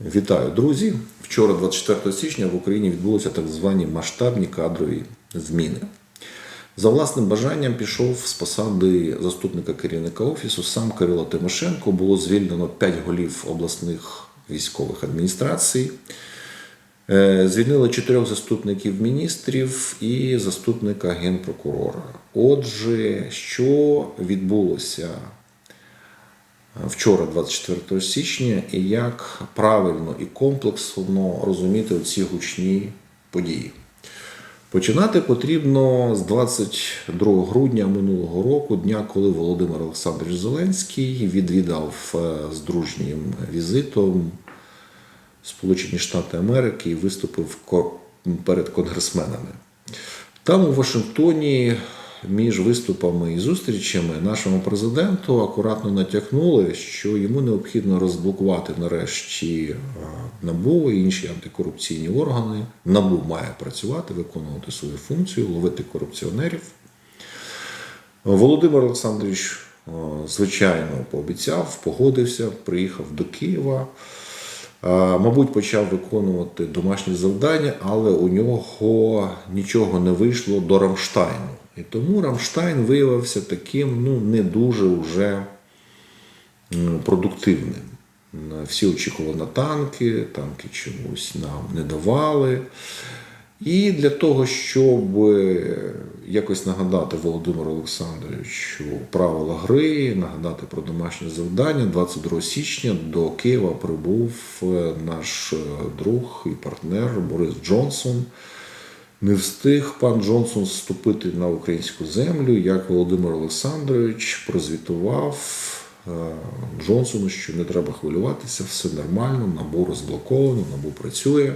Вітаю, друзі! Вчора, 24 січня, в Україні відбулися так звані масштабні кадрові зміни. За власним бажанням пішов з посади заступника керівника офісу сам Кирило Тимошенко. Було звільнено 5 голів обласних військових адміністрацій. Е, Звільнили чотирьох заступників міністрів і заступника генпрокурора. Отже, що відбулося вчора, 24 січня, і як правильно і комплексно розуміти ці гучні події. Починати потрібно з 22 грудня минулого року, дня, коли Володимир Олександрович Зеленський відвідав е, з дружнім візитом Сполучені Штати Америки і виступив перед конгресменами. Там у Вашингтоні між виступами і зустрічами нашому президенту акуратно натякнули, що йому необхідно розблокувати нарешті НАБУ і інші антикорупційні органи. НАБУ має працювати, виконувати свою функцію, ловити корупціонерів. Володимир Олександрович, звичайно, пообіцяв, погодився, приїхав до Києва. Мабуть, почав виконувати домашні завдання, але у нього нічого не вийшло до Рамштайну. І тому Рамштайн виявився таким ну, не дуже вже продуктивним. Всі очікували на танки, танки чомусь нам не давали. І для того, щоб е, якось нагадати Володимиру Олександровичу правила гри, нагадати про домашнє завдання, 22 січня до Києва прибув е, наш е, друг і партнер Борис Джонсон. Не встиг пан Джонсон вступити на українську землю, як Володимир Олександрович прозвітував е, Джонсону, що не треба хвилюватися, все нормально, набу розблоковано, набу працює.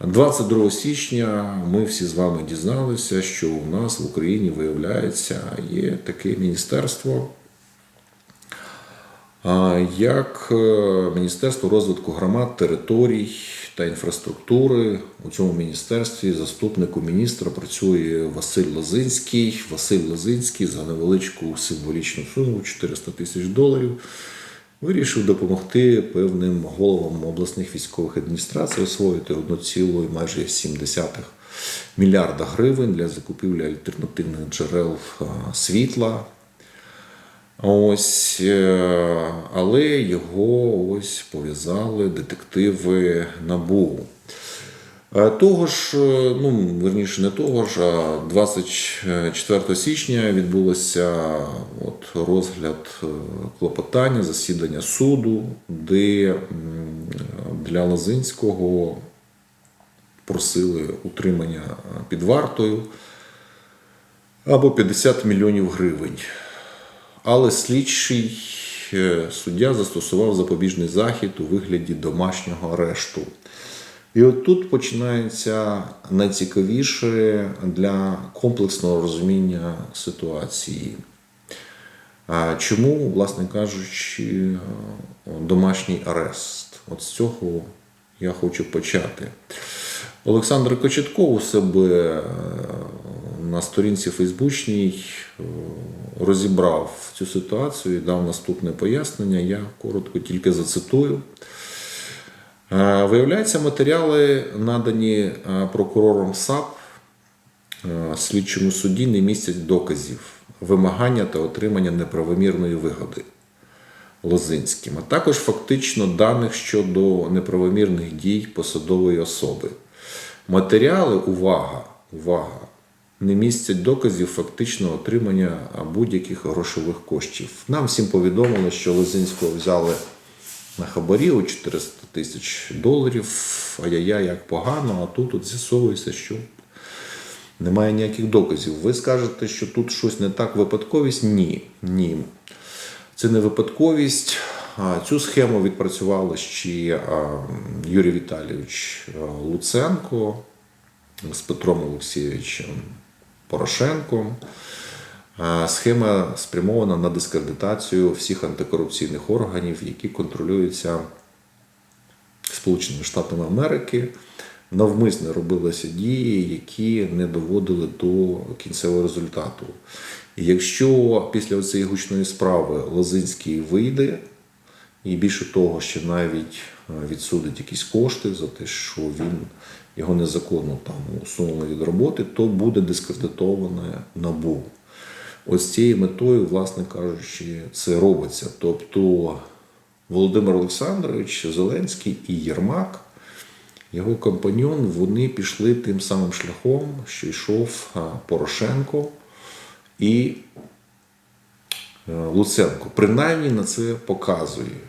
22 січня ми всі з вами дізналися, що у нас в Україні виявляється є таке міністерство, як е, Міністерство розвитку громад, територій та інфраструктури. У цьому міністерстві заступнику міністра працює Василь Лозинський. Василь Лозинський за невеличку символічну суму 400 тисяч доларів вирішив допомогти певним головам обласних військових адміністрацій освоїти 1,7 майже 7 мільярда гривень для закупівлі альтернативних джерел світла. Ось, е, але його ось пов'язали детективи НАБУ. Е, Того ж, е, ну верніше не того ж, а 24 січня відбулося от розгляд клопотання, засідання суду, де для Лозинського просили утримання під вартою або 50 мільйонів гривень. Але слідчий е, суддя застосував запобіжний захід у вигляді домашнього арешту. І от тут починається найцікавіше для комплексного розуміння ситуації. Чому, власне кажучи, домашній арест? От з цього я хочу почати. Олександр Кочетков у себе е, на сторінці Фейсбучній е, розібрав цю ситуацію і дав наступне пояснення. Я коротко тільки зацитую. Е, Виявляється, матеріали, надані е, прокурором САП слідчому суді, не містять доказів вимагання та отримання неправомірної вигоди Лозинським, а також фактично даних щодо неправомірних дій посадової особи. Матеріали, увага, увага, не містять доказів фактичного отримання будь-яких грошових коштів. Нам всім повідомили, що Лозинського взяли на хабарі у 400 тисяч доларів. Ай-яй-яй, як погано, а тут от з'ясовується, що немає ніяких доказів. Ви скажете, що тут щось не так випадковість? Ні. Ні. Це не випадковість. Цю схему відпрацювали ще Юрій Віталійович Луценко з Петром Олексійовичем Порошенком. Схема спрямована на дискредитацію всіх антикорупційних органів, які контролюються Сполученими Штатами Америки. Навмисно робилися дії, які не доводили до кінцевого результату. І якщо після цієї гучної справи Лозинський вийде і більше того, ще навіть відсудить якісь кошти за те, що він його незаконно там усунули від роботи, то буде дискредитоване набу. Ось цією метою, власне кажучи, це робиться. Тобто Володимир Олександрович, Зеленський і Єрмак, його компаньон, вони пішли тим самим шляхом, що йшов Порошенко і е, Луценко. Принаймні на це показує.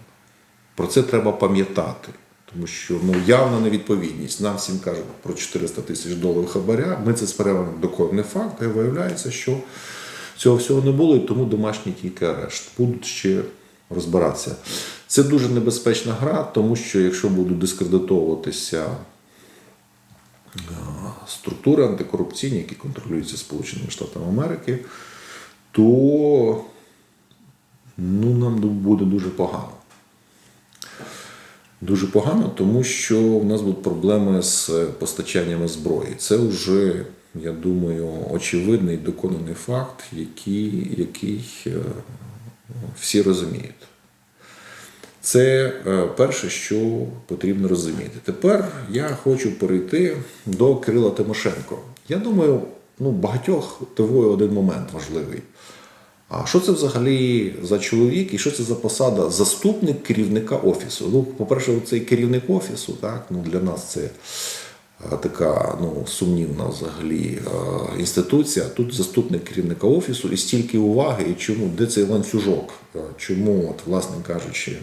Про це треба пам'ятати. Тому що ну, явна невідповідність. Нам всім кажуть про 400 тисяч доларів хабаря. Ми це сприймемо доконаний факт, і виявляється, що цього всього не було, і тому домашній тільки арешт. Будуть ще розбиратися. Це дуже небезпечна гра, тому що якщо будуть дискредитовуватися е, структури антикорупційні, які контролюються Сполученими Штатами Америки, то ну, нам буде дуже погано. Дуже погано, тому що в нас будуть проблеми з постачаннями зброї. Це вже, я думаю, очевидний доконаний факт, який, який е, всі розуміють. Це е, перше, що потрібно розуміти. Тепер я хочу перейти до Кирила Тимошенко. Я думаю, ну, багатьох дивує один момент важливий. А що це взагалі за чоловік і що це за посада заступник керівника офісу? Ну, по-перше, цей керівник офісу, так, ну, для нас це е, така ну, сумнівна взагалі е, інституція. Тут заступник керівника офісу і стільки уваги, і чому, де цей ланцюжок? Е, Чому, от, власне кажучи,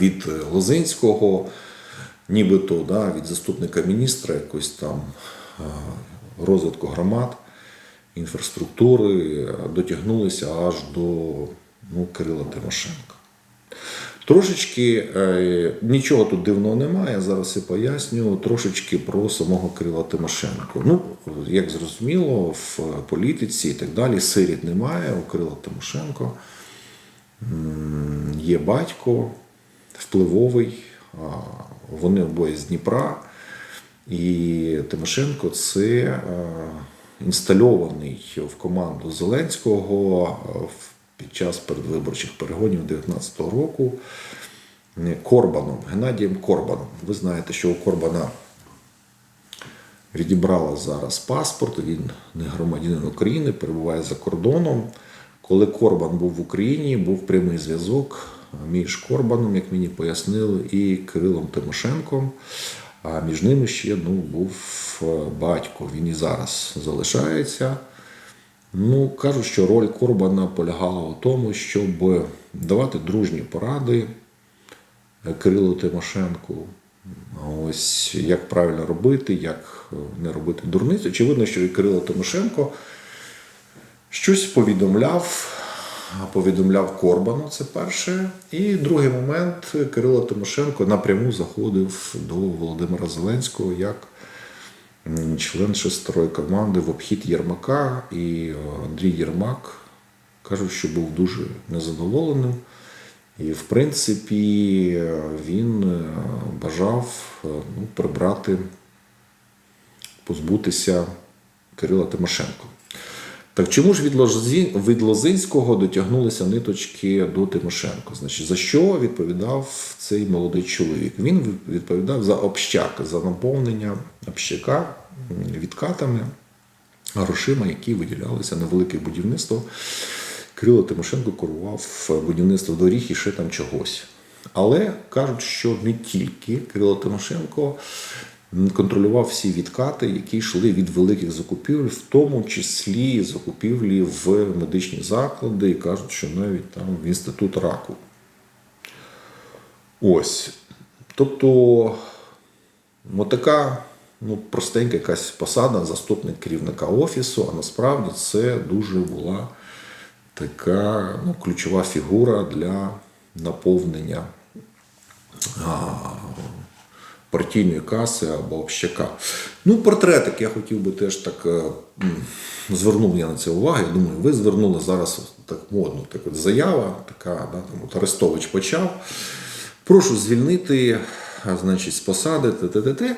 від Лозинського, нібито да, від заступника міністра якось там розвитку громад інфраструктури дотягнулися аж до ну, Кирила Тимошенка. Трошечки е, нічого тут дивного немає, зараз і поясню. Трошечки про самого Кирила Тимошенко. Ну, як зрозуміло, в політиці і так далі сиріт немає у Кирила Тимошенко. Є батько впливовий, вони обоє з Дніпра. І Тимошенко це е, інстальований в команду Зеленського е, під час передвиборчих перегонів 2019 року е, Корбаном, Геннадієм Корбаном. Ви знаєте, що у Корбана відібрала зараз паспорт, він не громадянин України, перебуває за кордоном. Коли Корбан був в Україні, був прямий зв'язок між Корбаном, як мені пояснили, і Кирилом Тимошенком. А між ними ще ну, був е, батько. Він і зараз залишається. Ну, кажуть, що роль Корбана полягала у тому, щоб давати дружні поради е, Кирилу Тимошенку. Ось як правильно робити, як е, не робити дурниць. Очевидно, що і Кирило Тимошенко щось повідомляв, повідомляв Корбану, це перше. І другий момент Кирило Тимошенко напряму заходив до Володимира Зеленського як член шестерої команди в обхід Єрмака. І е, Андрій Єрмак кажуть, що був дуже незадоволеним. І, в принципі, е, він е, бажав ну, прибрати, позбутися Кирила Тимошенко. Так чому ж від, Лозинського дотягнулися ниточки до Тимошенко? Значить, за що відповідав цей молодий чоловік? Він відповідав за общак, за наповнення общака відкатами, грошима, які виділялися на велике будівництво. Кирило Тимошенко керував будівництво доріг і ще там чогось. Але кажуть, що не тільки Кирило Тимошенко контролював всі відкати, які йшли від великих закупівель, в тому числі закупівлі в медичні заклади, і кажуть, що навіть там в інститут раку. Ось. Тобто, ну, така ну, простенька якась посада, заступник керівника офісу, а насправді це дуже була така ну, ключова фігура для наповнення партійної каси або общака. Ну, портретик я хотів би теж так е, звернув я на це увагу. Я думаю, ви звернули зараз так модно, так от заява, така, да, там, от Арестович почав. Прошу звільнити, значить, з посади, т-т-т-т.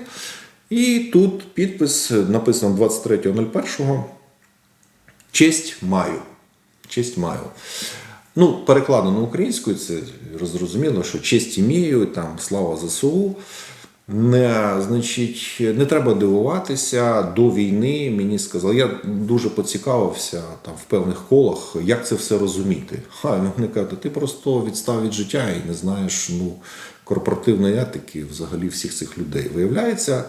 І тут підпис написано 23.01. Честь маю. Честь маю. Ну, перекладено українською, це зрозуміло, що честь імію, там слава ЗСУ. Не, значить, не треба дивуватися до війни. Мені сказали, я дуже поцікавився там в певних колах, як це все розуміти. Ха, вони кажуть, ти просто відстав від життя і не знаєш ну, корпоративної етики взагалі всіх цих людей. Виявляється,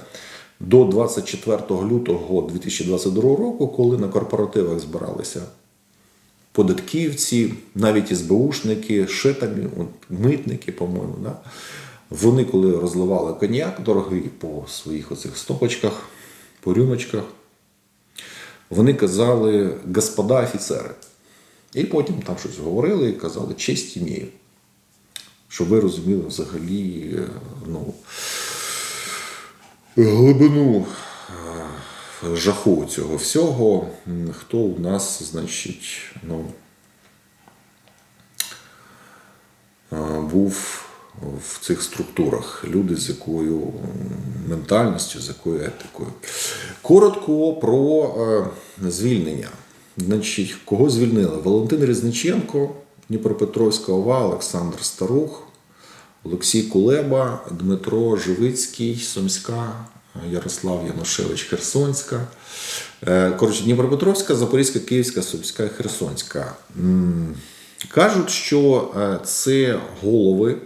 до 24 лютого 2022 року, коли на корпоративах збиралися податківці, навіть СБУшники, ще там митники, по-моєму, да? Вони коли розливали коньяк дорогий по своїх оцих стопочках, по рюмочках, вони казали господа офіцери. І потім там щось говорили і казали честь імію. Щоб ви розуміли взагалі ну, глибину е, жаху цього всього, хто у нас, значить, ну, е, був в цих структурах, люди з якою ментальністю, з якою етикою. Коротко про е, звільнення. Значить, кого звільнили? Валентин Різниченко, Дніпропетровська ОВА, Олександр Старух, Олексій Кулеба, Дмитро Живицький, Сумська, Ярослав Янушевич, Херсонська. Е, Коротше, Дніпропетровська, Запорізька, Київська, Сумська Херсонська. Кажуть, що е, це голови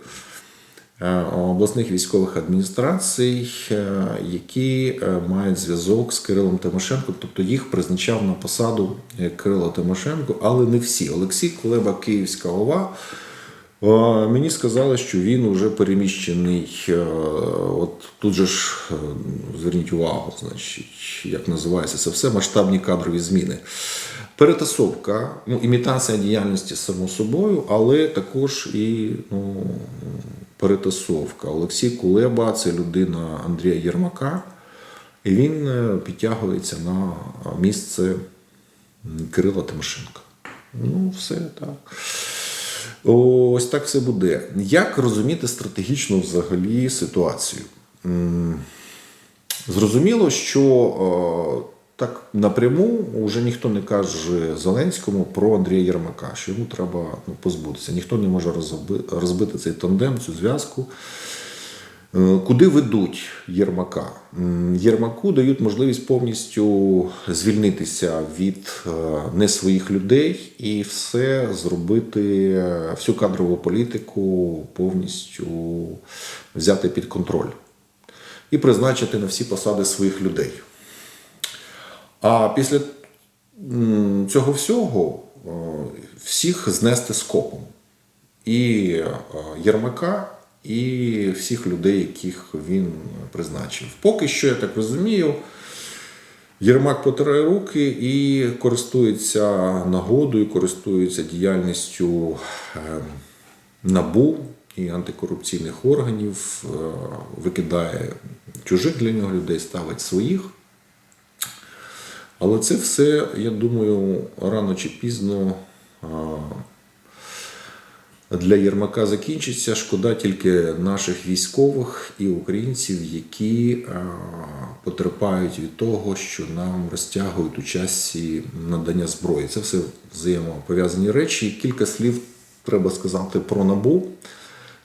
обласних військових адміністрацій, е, які е, мають зв'язок з Кирилом Тимошенко, тобто їх призначав на посаду е, Кирило Тимошенко, але не всі. Олексій Кулеба, Київська ОВА. Е, Мені сказали, що він вже переміщений. е, От тут же ж е, зверніть увагу, значить, як називається це все масштабні кадрові зміни. Перетасовка, ну, імітація діяльності само собою, але також і ну, перетасовка. Олексій Кулеба це людина Андрія Єрмака, і він е, підтягується на місце Кирила Тимошенка. Ну, все так. Ось так все буде. Як розуміти стратегічно взагалі ситуацію? Зрозуміло, що е, так напряму вже ніхто не каже Зеленському про Андрія Єрмака, що йому треба ну, позбутися. Ніхто не може розби- розбити цей тандем, цю зв'язку. Е, Куди ведуть Єрмака? Єрмаку дають можливість повністю звільнитися від е, не своїх людей і все зробити, всю кадрову політику повністю взяти під контроль і призначити на всі посади своїх людей. А після цього всього е, всіх знести скопом. І е, Єрмака, і всіх людей, яких він призначив. Поки що, я так розумію, Єрмак потирає руки і користується нагодою, користується діяльністю е, НАБУ і антикорупційних органів, викидає чужих для нього людей, ставить своїх. Але це все, я думаю, рано чи пізно для Єрмака закінчиться. Шкода тільки наших військових і українців, які потерпають від того, що нам розтягують у часі надання зброї. Це все взаємопов'язані речі. Кілька слів треба сказати про набу.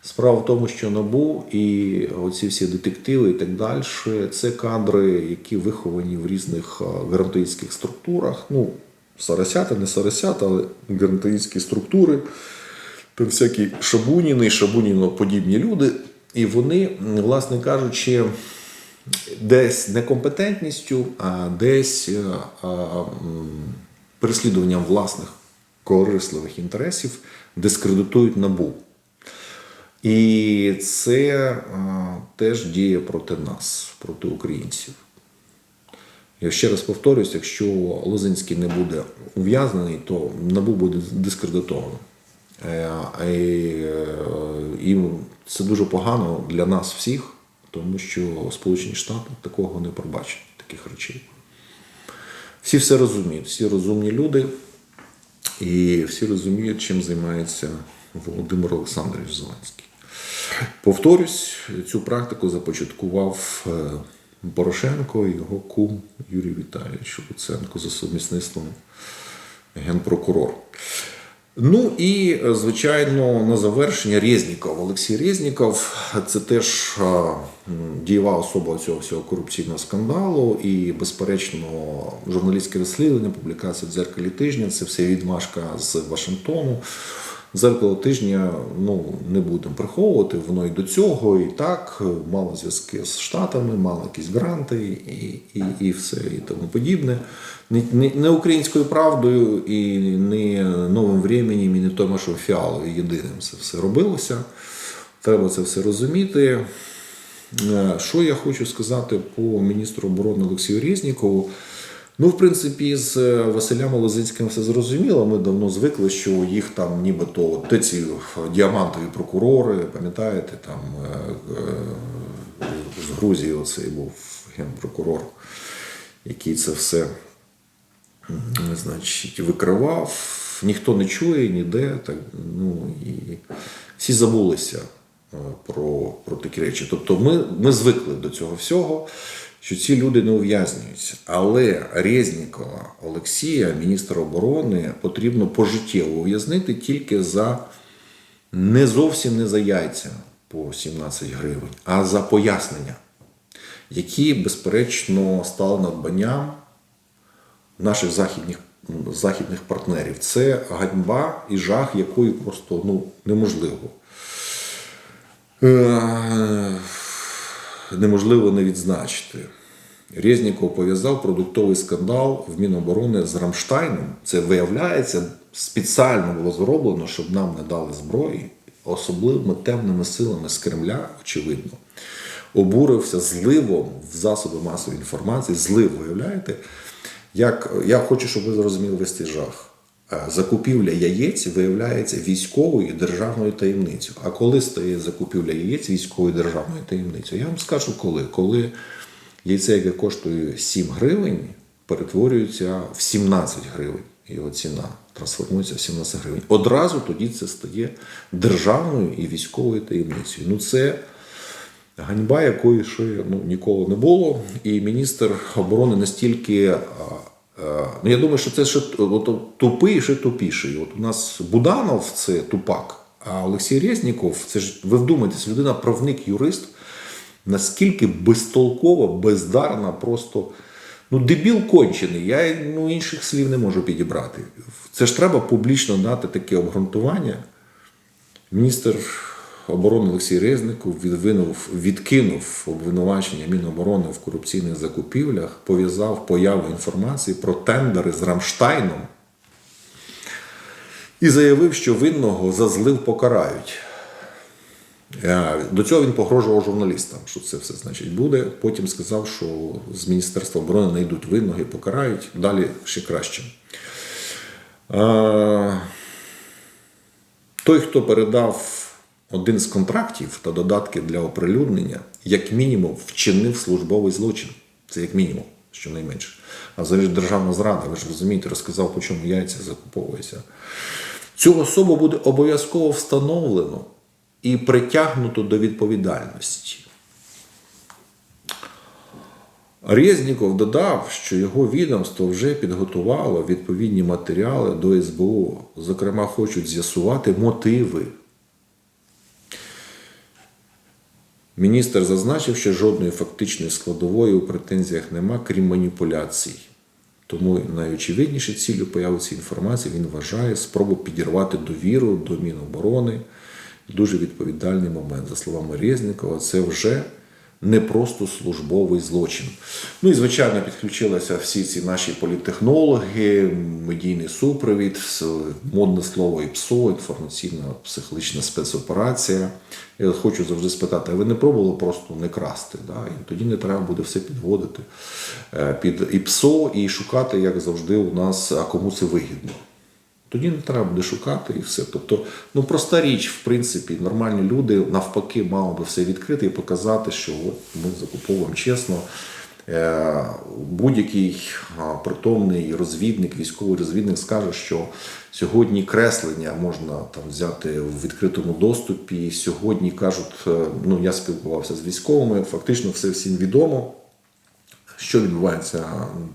Справа в тому, що НАБУ і оці всі детективи і так далі, це кадри, які виховані в різних а, гарантуїцьких структурах. Ну, сарасята, не сарасята, але гарантуїцькі структури. Там всякі шабуніни, шабуніноподібні люди. І вони, власне кажучи, десь некомпетентністю, а десь е, а, переслідуванням власних корисливих інтересів дискредитують НАБУ. І це теж діє проти нас, проти українців. Я ще раз повторюсь, якщо Лозинський не буде ув'язнений, то НАБУ буде дискредитовано. Е, І, е, і це дуже погано для нас всіх, тому що Сполучені Штати такого не пробачать, таких речей. Всі все розуміють, всі розумні люди, і всі розуміють, чим займається Володимир Олександрович Зеленський. Повторюсь, цю практику започаткував е, Порошенко і його кум Юрій Віталійович Луценко за сумісництвом генпрокурор. Ну і, е, звичайно, на завершення Резніков. Олексій Резніков це теж е, дієва особа цього всього корупційного скандалу. І, безперечно, журналістське розслідування, публікація в дзеркалі тижня це все відмашка з Вашингтону. Дзеркало тижня ну, не будемо приховувати, воно і до цього, і так, мало зв'язки з Штатами, мало якісь гранти і, і, і все і тому подібне. Не, не, не українською правдою і не новим временем, і не Томашем Фіалою єдиним це все робилося. Треба це все розуміти. Е, Що я хочу сказати по міністру оборони Олексію Резнікову? Ну, в принципі, з е, Василем Лозинським все зрозуміло. Ми давно звикли, що їх там нібито те ці діамантові прокурори, пам'ятаєте, там е, е, з Грузії оцей був генпрокурор, який це все значить, викривав. Ніхто не чує ніде, так, ну, і всі забулися е, про, про такі речі. Тобто ми, ми звикли до цього всього, що ці люди не ув'язнюються. Але Резнікова Олексія, міністра оборони, потрібно пожиттєво ув'язнити тільки за не зовсім не за яйця по 17 гривень, а за пояснення, які, безперечно, стали надбанням наших західних, західних партнерів. Це ганьба і жах, якої просто ну, неможливо. Неможливо не відзначити. Резніков пов'язав продуктовий скандал в Міноборони з Рамштайном. Це виявляється, спеціально було зроблено, щоб нам не дали зброї, особливими темними силами з Кремля, очевидно. Обурився зливом в засоби масової інформації. Злив, виявляєте? Як, я хочу, щоб ви зрозуміли весь цей жах. Е, Закупівля яєць виявляється військовою державною таємницею. А коли стає закупівля яєць військовою державною таємницею? Я вам скажу коли. Коли яйце, яке коштує 7 гривень, перетворюється в 17 гривень. Його ціна трансформується в 17 гривень. Одразу тоді це стає державною і військовою таємницею. Ну це ганьба, якої ще ну, ніколи не було. І міністр оборони настільки. А, Ну, я думаю, що це ще от, тупий, ще тупіший. От у нас Буданов це тупак, а Олексій Резніков, це ж ви вдумайтесь, людина правник, юрист, наскільки безтолкова, бездарна, просто ну, дебіл кончений. Я ну, інших слів не можу підібрати. Це ж треба публічно дати таке обґрунтування. Міністр оборони Олексій Резников відвинув, відкинув обвинувачення Міноборони в корупційних закупівлях, пов'язав появу інформації про тендери з Рамштайном і заявив, що винного за злив покарають. Е, До цього він погрожував журналістам, що це все значить буде. Потім сказав, що з Міністерства оборони знайдуть винного і покарають. Далі ще краще. Е, той, хто передав один з контрактів та додатки для оприлюднення, як мінімум, вчинив службовий злочин. Це як мінімум, щонайменше. А взагалі державна зрада, ви ж розумієте, розказав, по чому яйця закуповуються. Цю особу буде обов'язково встановлено і притягнуто до відповідальності. Резніков додав, що його відомство вже підготувало відповідні матеріали до СБУ. Зокрема, хочуть з'ясувати мотиви. Міністр зазначив, що жодної фактичної складової у претензіях нема, крім маніпуляцій. Тому найочевидніше ціллю появи цієї інформації він вважає спробу підірвати довіру до Міноборони. Дуже відповідальний момент. За словами Резнікова, це вже не просто службовий злочин. Ну і звичайно підключилися всі ці наші політтехнологи, медійний супровід, модне слово ІПСО, інформаційна психологічна спецоперація. Я хочу завжди спитати, а ви не пробували просто не красти? Да? І тоді не треба буде все підводити е, під ІПСО і шукати, як завжди, у нас, а кому це вигідно. Тоді не треба буде шукати і все. Тобто, ну проста річ, в принципі, нормальні люди навпаки мали би все відкрити і показати, що от ми закуповуємо чесно. Е, Будь-який притомний розвідник, військовий розвідник скаже, що сьогодні креслення можна там взяти в відкритому доступі. Сьогодні кажуть, е, ну я спілкувався з військовими, фактично все всім відомо що відбувається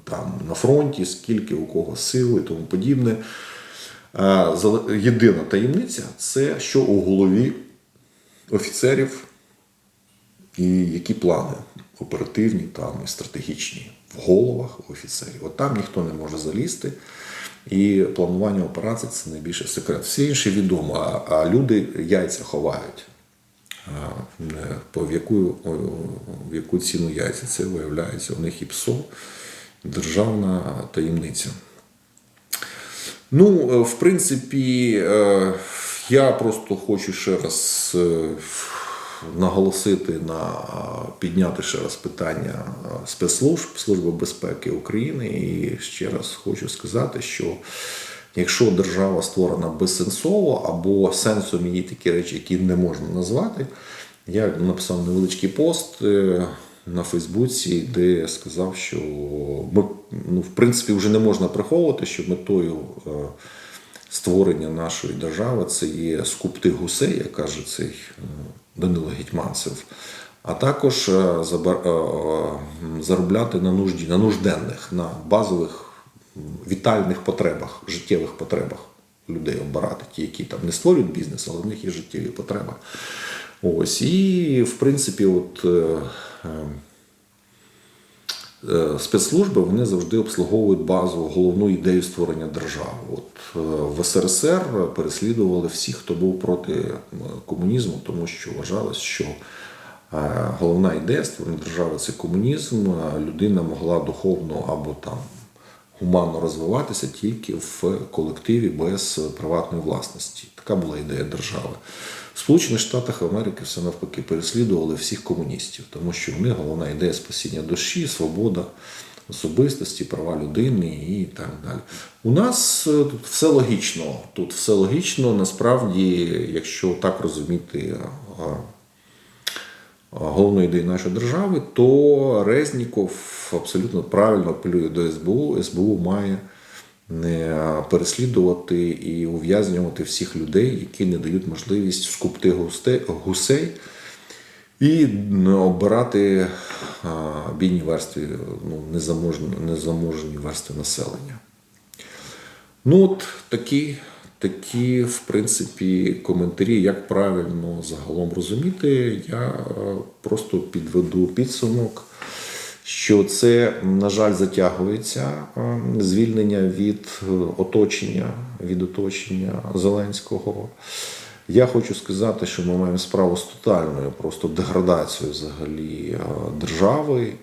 там на фронті, скільки у кого сил і тому подібне. Зале- єдина таємниця це що у голові офіцерів і які плани оперативні там і стратегічні в головах офіцерів. От там ніхто не може залізти. І планування операцій це найбільший секрет. Всі інші відомо, а, люди яйця ховають. По в яку, в яку ціну яйця це виявляється у них і ПСО, державна таємниця. Ну, е, в принципі, е, я просто хочу ще раз е, наголосити на підняти ще раз питання спецслужб, Служби безпеки України. І ще раз хочу сказати, що якщо держава створена безсенсово або сенсом її такі речі, які не можна назвати, я написав невеличкий пост на Фейсбуці, де я сказав, що ми, ну, в принципі вже не можна приховувати, що метою е, створення нашої держави це є скупти гусей, як каже цей е, Данило Гетьманцев, а також е, заробляти на нужді, на нужденних, на базових вітальних потребах, життєвих потребах людей обирати, ті, які там не створюють бізнес, але в них є життєві потреби. Ось і в принципі, от. е, е, Е, спецслужби вони завжди обслуговують базу головну ідею створення держави. От е, в СРСР переслідували всіх, хто був проти е, комунізму, тому що вважалось, що е, головна ідея створення держави це комунізм. Людина могла духовно або там гуманно розвиватися тільки в колективі без приватної власності. Така була ідея держави. В Сполучених Штатах Америки все навпаки переслідували всіх комуністів, тому що в них головна ідея спасіння душі, свобода особистості, права людини і так далі. У нас е, тут все логічно. Тут все логічно. Насправді, якщо так розуміти е, головної ідеї нашої держави, то Резніков абсолютно правильно апелює до СБУ. СБУ має не переслідувати і ув'язнювати всіх людей, які не дають можливість скупти гусей і обирати а, бідні верстви, ну, незаможні, незаможні верстви населення. Ну, от такі, такі, в принципі, коментарі, як правильно загалом розуміти, я е, просто підведу підсумок, що це, на жаль, затягується е, звільнення від е, оточення, від оточення Зеленського. Я хочу сказати, що ми маємо справу з тотальною просто деградацією взагалі держави.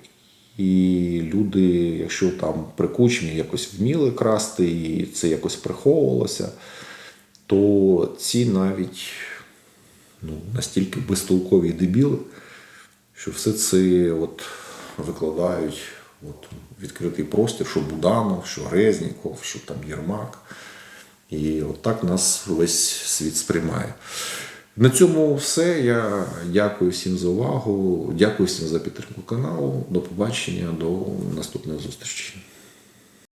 І люди, якщо там при Кучмі якось вміли красти, і це якось приховувалося, то ці навіть ну, настільки безтолкові дебіли, що все це от викладають от, відкритий простір, що Буданов, що Резніков, що там Єрмак. І от так нас весь світ сприймає. На цьому все. Я дякую всім за увагу. Дякую всім за підтримку каналу. До побачення, до наступної зустрічі.